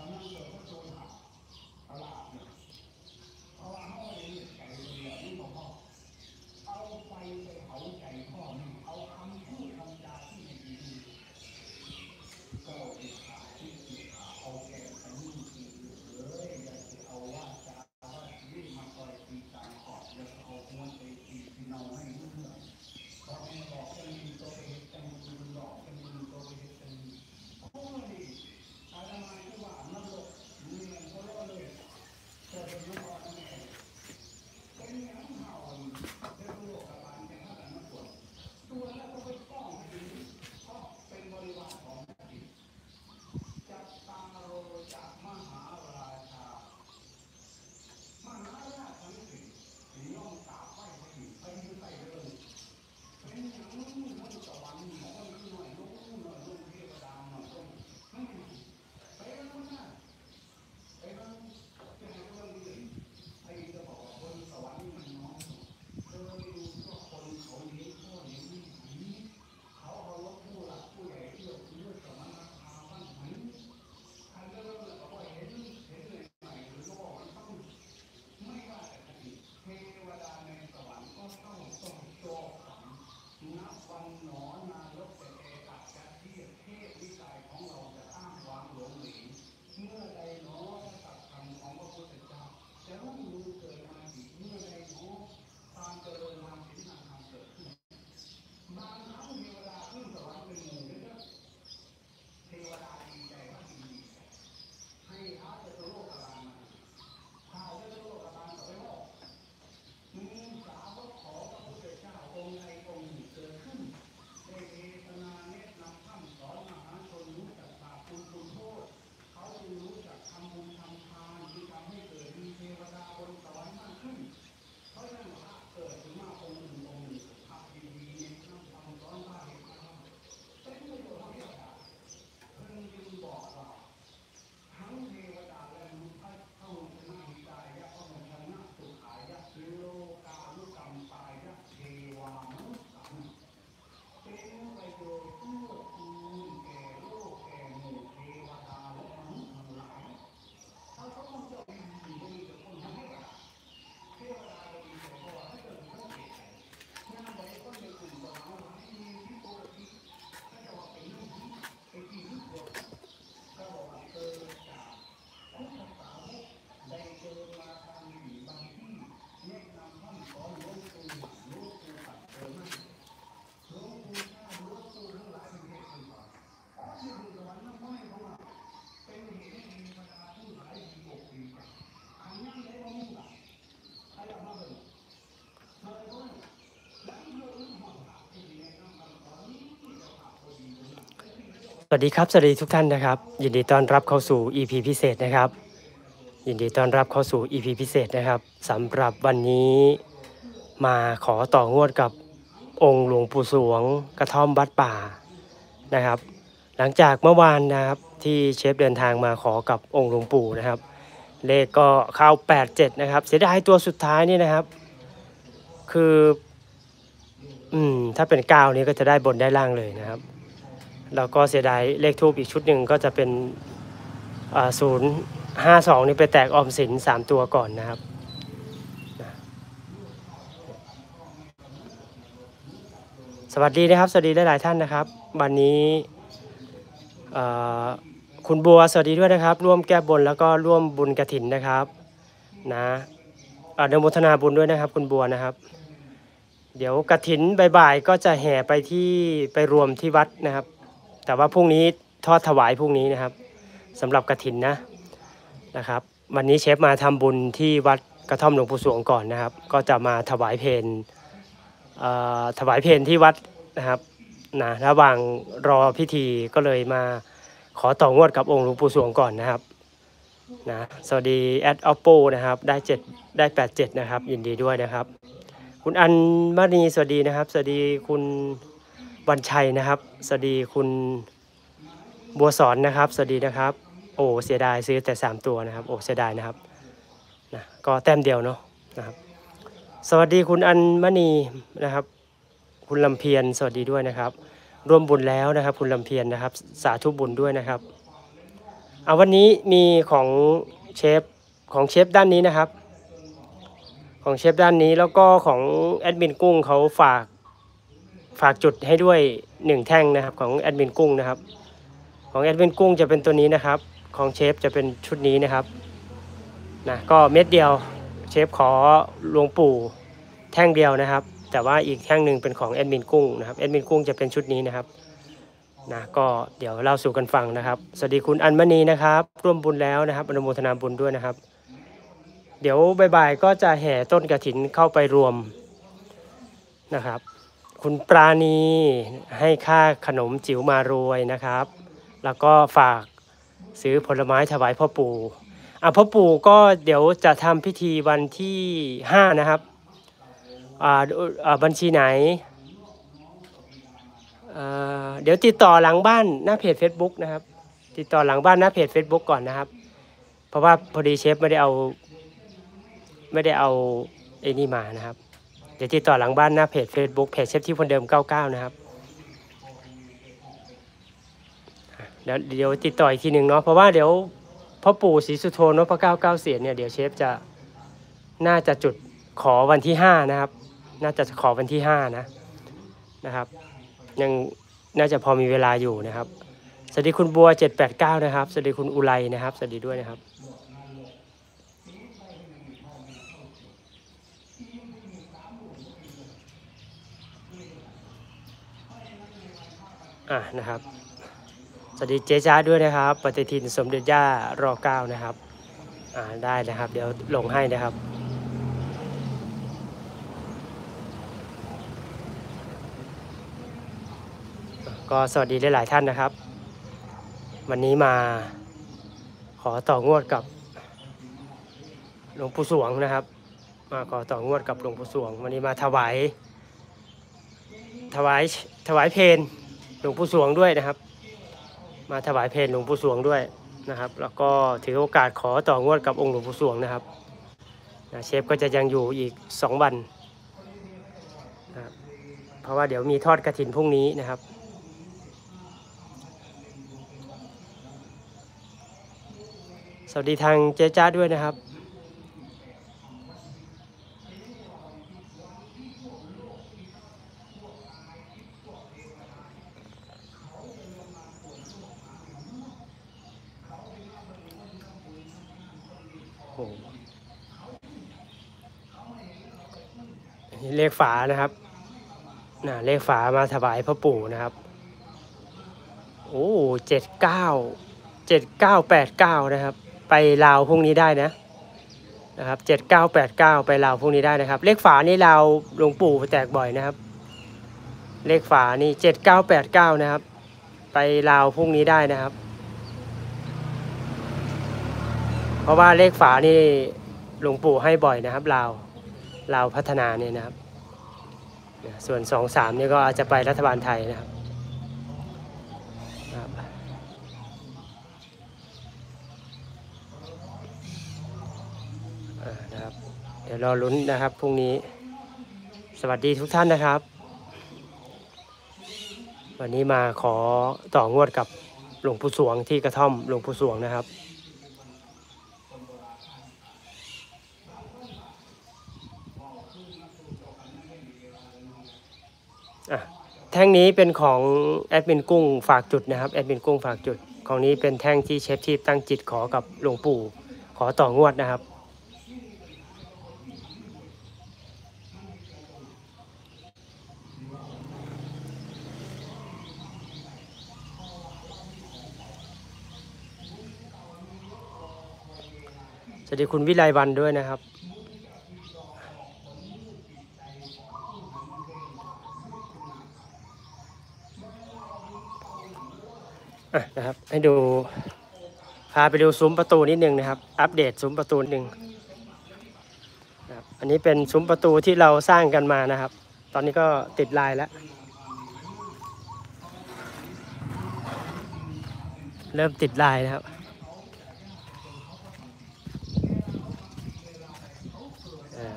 সমস্যা สวัสดีครับ สวัสดีทุกท่านนะครับ ยินดีต้อนรับเข้าสู่ EP พิเศษนะครับ ยินดีต้อนรับเข้าสู่ EP พิเศษนะครับสำหรับวันนี้มาขอต่องวดกับองค์หลวงปู่สวงกระท่อมวัดป่านะครับ หลังจากเมื่อวานนะครับที่เชฟเดินทางมาขอกับองค์หลวงปู่นะครับ เลขก็เข้า 87 นะครับ เสียดายตัวสุดท้ายนี่นะครับ คือ อืมถ้าเป็น9นี้ก็จะได้บนได้ล่างเลยนะครับ แล้วก็เสียดายเลขทูบอีกชุดหนึ่งก็จะเป็นศูนย์ห้าสองนี่ไปแตกออมสินสามตัวก่อนนะครับสวัสดีนะครับ สวัสดีหลาย ๆ ท่านนะครับ วันนี้คุณบัวสวัสดีด้วยนะครับ ร่วมแก้บนแล้วก็ร่วมบุญกระถินนะครับนะเอ่ออนุโมทนาบุญด้วยนะครับ คุณบัวนะครับ เดี๋ยวกระถินบ่าย ๆ ก็จะแห่ไปที่ไปรวมที่วัดนะครับ แต่ว่าพรุ่งนี้ทอดถวายพรุ่งนี้นะครับสำหรับกระถินนะนะครับ วันนี้เชฟมาทำบุญที่วัดกระท่อมหลวงปู่สวงก่อนนะครับ ก็จะมาถวายเพลถวายเพลที่วัดนะครับนะระหว่างรอพิธีก็เลยมาขอต่องวดกับองค์หลวงปู่สวงก่อนนะครับนะสวัสดีแอดออปโปนะครับได้เจ็ดได้แปดเจ็ดนะครับ ยินดีด้วยนะครับ คุณอันมานีสวัสดีนะครับ สวัสดีคุณ วันชัยนะครับ สวัสดีคุณบัวสอนนะครับ สวัสดีนะครับ โอ้เสียดายซื้อแต่สามตัวนะครับ โอ้เสียดายนะครับนะก็แต้มเดียวเนาะนะครับ สวัสดีคุณอันมณีนะครับ คุณลำเพียรสวัสดีด้วยนะครับ ร่วมบุญแล้วนะครับ คุณลำเพียรนะครับ สาธุบุญด้วยนะครับเอาวันนี้มีของเชฟของเชฟด้านนี้นะครับ ของเชฟด้านนี้แล้วก็ของแอดมินกุ้งเขาฝาก ฝากจุดให้ด้วยหนึ่งแท่งนะครับของแอดมินกุ้งนะครับ ของแอดมินกุ้งจะเป็นตัวนี้นะครับ ของเชฟจะเป็นชุดนี้นะครับนะก็เม็ดเดียวเชฟขอหลวงปู่แท่งเดียวนะครับ แต่ว่าอีกแท่งหนึ่งเป็นของแอดมินกุ้งนะครับแอดมินกุ้งจะเป็นชุดนี้นะครับนะก็เดี๋ยวเล่าสู่กันฟังนะครับ สวัสดีคุณอัญมณีนะครับ ร่วมบุญแล้วนะครับอนุโมทนาบุญด้วยนะครับ เดี๋ยวบ่ายๆก็จะแห่ต้นกระถินเข้าไปรวมนะครับ คุณปราณีให้ค่าขนมจิ๋วมารวยนะครับ แล้วก็ฝากซื้อผลไม้ถวายพ่อปู่อะพ่อปู่ก็เดี๋ยวจะทำพิธีวันที่ห้านะครับอ่าอ่าบัญชีไหนเดี๋ยวติดต่อหลังบ้านหน้าเพจ Facebook นะครับ ติดต่อหลังบ้านหน้าเพจ Facebook ก่อนนะครับ เพราะว่าพอดีเชฟไม่ได้เอา ไม่ได้เอาไอ้นี่มานะครับ ดี๋ยวติดต่อหลังบ้านหน้าเพจ Facebook เพจเชฟที่คนเดิม 99 นะครับเดี๋ยวเดี๋ยวติดต่ออีกทีหนึ่งเนาะเพราะว่าเดี๋ยวพ่อปู่ศรีสุโธนพเก้าเก้าเสียนเนี่ยเดี๋ยวเชฟจะน่าจะจุดขอวันที่5นะครับ น่าจะขอวันที่5นะนะครับ ยังน่าจะพอมีเวลาอยู่นะครับสวัสดีคุณบัว789นะครับสวัสดีคุณอุไรนะครับสวัสดีด้วยนะครับ อะนะครับ สวัสดีเจ๊จ้าด้วยนะครับ ปฏิทินสมเด็จย่ารอเก้านะครับ อ่าได้นะครับ เดี๋ยวลงให้นะครับก็สวัสดีหลาย ๆ ท่านนะครับ วันนี้มาขอต่องวดกับหลวงปู่สวงนะครับ มาขอต่องวดกับหลวงปู่สวง วันนี้มาถวายถวายถวายเพล หลวงปู่สวงด้วยนะครับ มาถวายเพลหลวงปู่สวงด้วยนะครับ แล้วก็ถือโอกาสขอต่องวดกับองค์หลวงปู่สวงนะครับนะเชฟก็จะยังอยู่อีกสองวันนะครับเพราะว่าเดี๋ยวมีทอดกระถินพรุ่งนี้นะครับ สวัสดีทางเจ๊จ้าด้วยนะครับ เลขฝานะครับน่ะเลขฝามาถวายพ่อปู่นะครับ โอ้เจ็ดเก้าเจ็ดเก้าแปดเก้านะครับ ไปลาวพรุ่งนี้ได้นะนะครับเจ็ดเก้าแปดเก้าไปลาวพรุ่งนี้ได้นะครับ เลขฝานี่ลาวหลวงปู่แตกบ่อยนะครับ เลขฝานี่เจ็ดเก้าแปดเก้านะครับ ไปลาวพรุ่งนี้ได้นะครับ เพราะว่าเลขฝานี่หลวงปู่ให้บ่อยนะครับลาวาวพัฒนาเนี่ยนะครับ ส่วนสองสามนี่ก็อาจจะไปรัฐบาลไทยนะครับนะครับ เดี๋ยวรอลุ้นนะครับพรุ่งนี้ สวัสดีทุกท่านนะครับ วันนี้มาขอต่องวดกับหลวงปู่สวงที่กระท่อมหลวงปู่สวงนะครับ อะแท่งนี้เป็นของแอดมินกุ้งฝากจุดนะครับแอดมินกุ้งฝากจุด ของนี้เป็นแท่งที่เชฟทีพตั้งจิตขอกับหลวงปู่ ขอต่องวดนะครับ สวัสดีคุณวิไลวันด้วยนะครับ นะครับ ให้ดูพาไปดูซุ้มประตูนิดนึงนะครับ อัปเดตซุ้มประตูนิดนึงนะครับอันนี้เป็นซุ้มประตูที่เราสร้างกันมานะครับ ตอนนี้ก็ติดลายแล้ว เริ่มติดลายนะครับ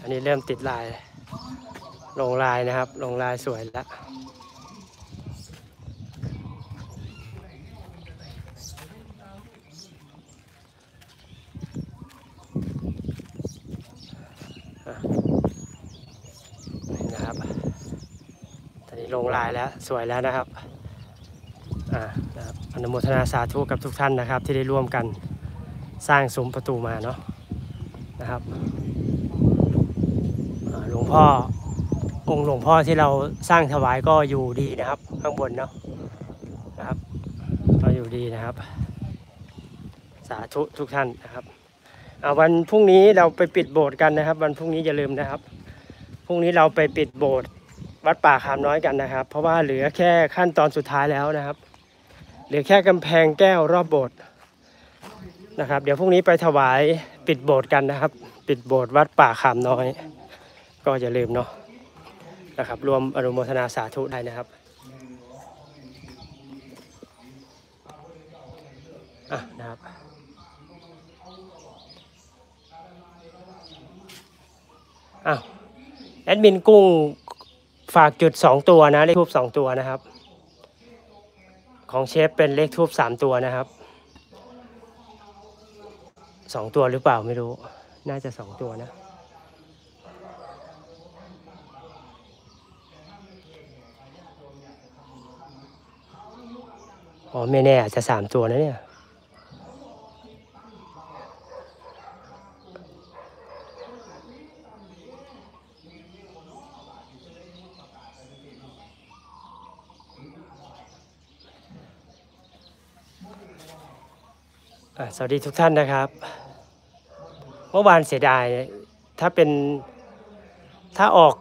อันนี้เริ่มติดลาย ลงลายนะครับ ลงลายสวยแล้ว อ ตอนนี้ ลงลายแล้วสวยแล้วนะครับอ่านะครับอนุโมทนาสาธุกับทุกท่านนะครับ ที่ได้ร่วมกันสร้างซุ้มประตูมาเนาะนะครับหลวงพ่อองค์หลวงพ่อที่เราสร้างถวายก็อยู่ดีนะครับ ข้างบนเนาะนะครับก็อยู่ดีนะครับ สาธุทุกท่านนะครับวันพรุ่งนี้เราไปปิดโบสถ์กันนะครับ วันพรุ่งนี้อย่าลืมนะครับพรุ่งนี้เราไปปิดโบสถ์ วัดป่าขามน้อยกันนะครับ เพราะว่าเหลือแค่ขั้นตอนสุดท้ายแล้วนะครับ เหลือแค่กำแพงแก้วรอบโบสถ์นะครับ เดี๋ยวพรุ่งนี้ไปถวายปิดโบสถ์กันนะครับ ปิดโบสถ์วัดป่าขามน้อย ก็อย่าลืมเนาะนะครับรวมอนุโมทนาสาธุได้นะครับอะนะครับอ้าวแอดมินกุ้ง ฝากจุดสองตัวนะ เลขทูบสองตัวนะครับ ของเชฟเป็นเลขทูบสามตัวนะครับสองตัวหรือเปล่าไม่รู้ น่าจะสองตัวนะ อ๋อไม่แน่อาจจะสามตัวนะเนี่ย สวัสดีทุกท่านนะครับ เมื่อวานเสียดายถ้าเป็นถ้าออก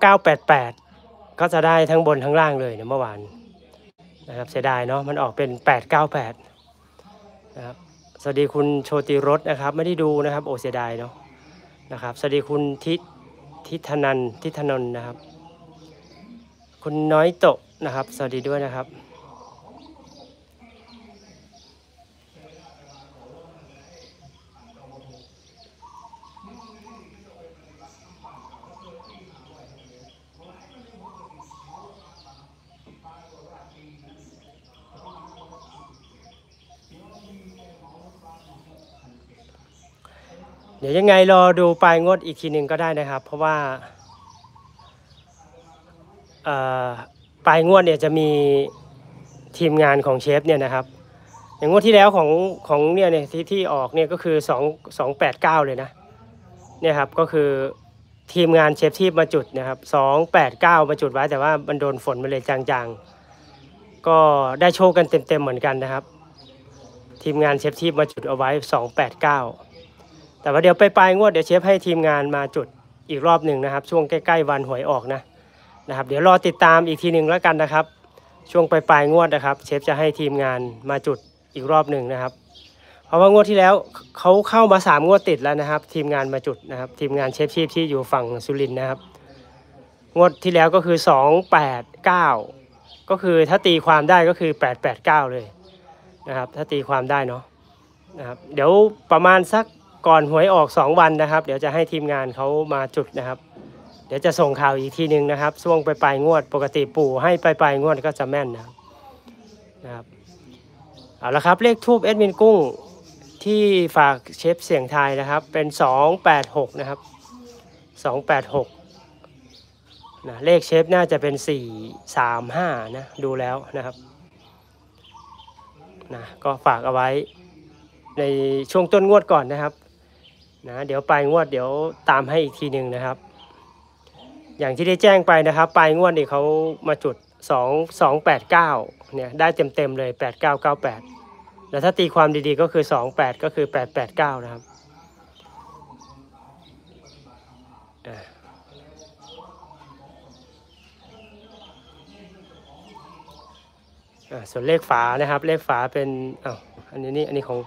988 ก็จะได้ทั้งบนทั้งล่างเลยเนี่ยเมื่อวานนะครับเสียดายเนาะมันออกเป็น 898นะครับสวัสดีคุณโชติรสนะครับไม่ได้ดูนะครับโอเสียดายเนาะนะครับสวัสดีคุณทิศทิศนันทิศธนน์นะครับ คุณน้อยโตนะครับ สวัสดีด้วยนะครับ ดี๋ยวยังไงรอดูปลายงวดอีกทีหนึ่งก็ได้นะครับ เพราะว่าปลายงวดเนี่ยจะมีทีมงานของเชฟเนี่ยนะครับ อย่างงวดที่แล้วของของเนี่ยเนี่ยที่ที่ออกเนี่ยก็คือสองสองแปดเก้าเลยนะเนี่ยครับก็คือทีมงานเชฟที่มาจุดนะครับสองแปดเก้ามาจุดไว้แต่ว่ามันโดนฝนมาเลยจางๆ ก็ได้โชคกันเต็มๆเหมือนกันนะครับ ทีมงานเชฟที่มาจุดเอาไว้สองแปดเก้า แต่ว่าเดี๋ยวไปปลายงวดเดี๋ยวเชฟให้ทีมงานมาจุดอีกรอบหนึ่งนะครับ ช่วงใกล้ๆวันหวยออกนะนะครับ เดี๋ยวรอติดตามอีกทีหนึ่งแล้วกันนะครับ ช่วงปลายปลายงวดนะครับ เชฟจะให้ทีมงานมาจุดอีกรอบหนึ่งนะครับ เพราะว่างวดที่แล้วเขาเข้ามาสามงวดติดแล้วนะครับ ทีมงานมาจุดนะครับ ทีมงานเชฟชีพที่อยู่ฝั่งสุรินทร์นะครับ งวดที่แล้วก็คือสองแปดเก้าก็คือถ้าตีความได้ก็คือแปดแปดเก้าเลยนะครับ ถ้าตีความได้เนาะนะครับ เดี๋ยวประมาณสัก ก่อนหวยออก 2 วันนะครับ เดี๋ยวจะให้ทีมงานเขามาจุดนะครับ เดี๋ยวจะส่งข่าวอีกทีหนึ่งนะครับช่วงไปปลายงวด ปกติปู่ให้ไปลายงวดก็จะแม่นนะครับนะครับเอาละครับเลขทูบเอ็ดมินกุ้งที่ฝากเชฟเสียงไทยนะครับ เป็น 286 นะครับ 286นะเลขเชฟน่าจะเป็น 435 นะ ดูแล้วนะครับนะก็ฝากเอาไว้ในช่วงต้นงวดก่อนนะครับ นะเดี๋ยวปลายงวดเดี๋ยวตามให้อีกทีหนึ่งนะครับ อย่างที่ได้แจ้งไปนะครับ ปลายงวดนี่เขามาจุด 2 2 8 9เนี่ยได้เต็มเต็มเลย 8 9 9 8 แล้วถ้าตีความดีๆก็คือ 2 8 ก็คือ 8 8 9 นะครับส่วนเลขฝานะครับ เลขฝาเป็นอ้าวอันนี้นี่อันนี้ของ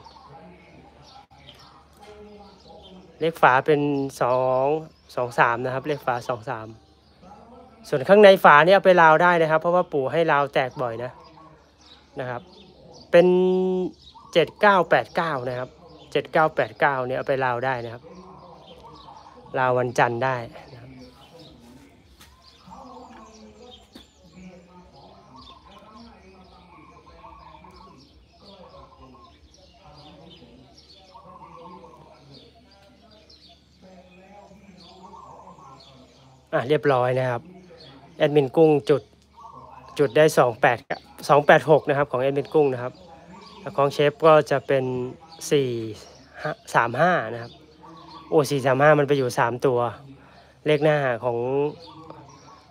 เลขฝาเป็นสองสองสามนะครับ เลขฝาสองสามส่วนข้างในฝาเนี่ยเอาไปลาวได้นะครับ เพราะว่าปู่ให้ลาวแตกบ่อยนะนะครับ เป็นเจ็ดเก้าแปดเก้านะครับเจ็ดเก้าแปดเก้าเนี่ยเอาไปลาวได้นะครับลาววันจันทร์ได้นะครับ อะเรียบร้อยนะครับแอดมินกุ้งจุดจุดได้ 28 286 นะครับของเอ็นเป็นกุ้งนะครับของเชฟก็จะเป็น 4 35 นะครับ โอ้435 มันไปอยู่ 3 ตัว เลขหน้าของ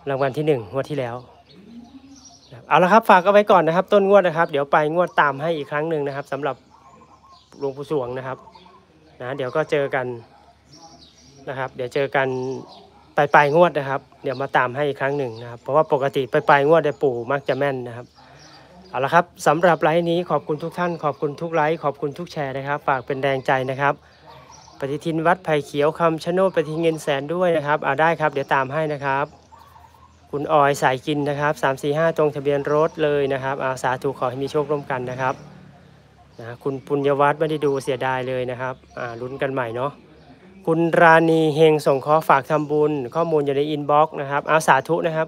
รางวัลที่1งวดที่แล้ว เอาละครับฝากเอาไว้ก่อนนะครับ ต้นงวดนะครับ เดี๋ยวไปงวดตามให้อีกครั้งหนึ่งนะครับสำหรับหลวงปู่สวงนะครับนะเดี๋ยวก็เจอกันนะครับ เดี๋ยวเจอกัน ลายปลายงวดนะครับ เดี๋ยวมาตามให้อีกครั้งหนึ่งนะครับ เพราะว่าปกติปลายปลายงวดเนี่ยปู่มักจะแม่นนะครับเอาละครับสำหรับไลฟ์นี้ขอบคุณทุกท่าน ขอบคุณทุกไลฟ์ขอบคุณทุกแชร์นะครับ ฝากเป็นแรงใจนะครับ ปฏิทินวัดไผ่เขียวคำชะโนดปฏิทินเงินแสนด้วยนะครับเอาได้ครับ เดี๋ยวตามให้นะครับ คุณออยสายกินนะครับ3 4 5 ตรงทะเบียนรถเลยนะครับอาสาธุขอให้มีโชคร่วมกันนะครับนะคุณปุญญวัฒน์ไม่ได้ดูเสียดายเลยนะครับอ่าลุ้นกันใหม่เนาะ คุณราณีเฮงส่งขอฝากทำบุญ ข้อมูลอยู่ในอินบ็อกซ์นะครับอาสาธุนะครับ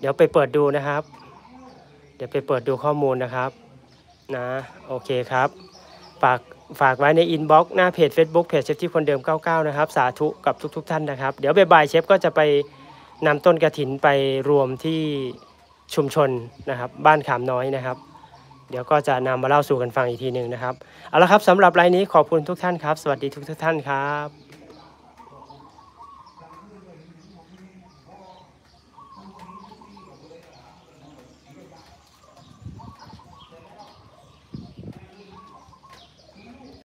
เดี๋ยวไปเปิดดูนะครับ เดี๋ยวไปเปิดดูข้อมูลนะครับนะโอเคครับ ฝากฝากไว้ในอินบ็อกซ์หน้าเพจ Facebook เพจเชฟที่คนเดิม 99 นะครับ สาธุกับทุก ๆท่านนะครับ เดี๋ยวบ่ายๆเชฟก็จะไปนำต้นกระถินไปรวมที่ชุมชนนะครับบ้านขามน้อยนะครับ เดี๋ยวก็จะนำมาเล่าสู่กันฟังอีกทีหนึ่งนะครับเอาละครับสำหรับไลน์นี้ขอบคุณทุกท่านครับ สวัสดีทุกๆท่านครับ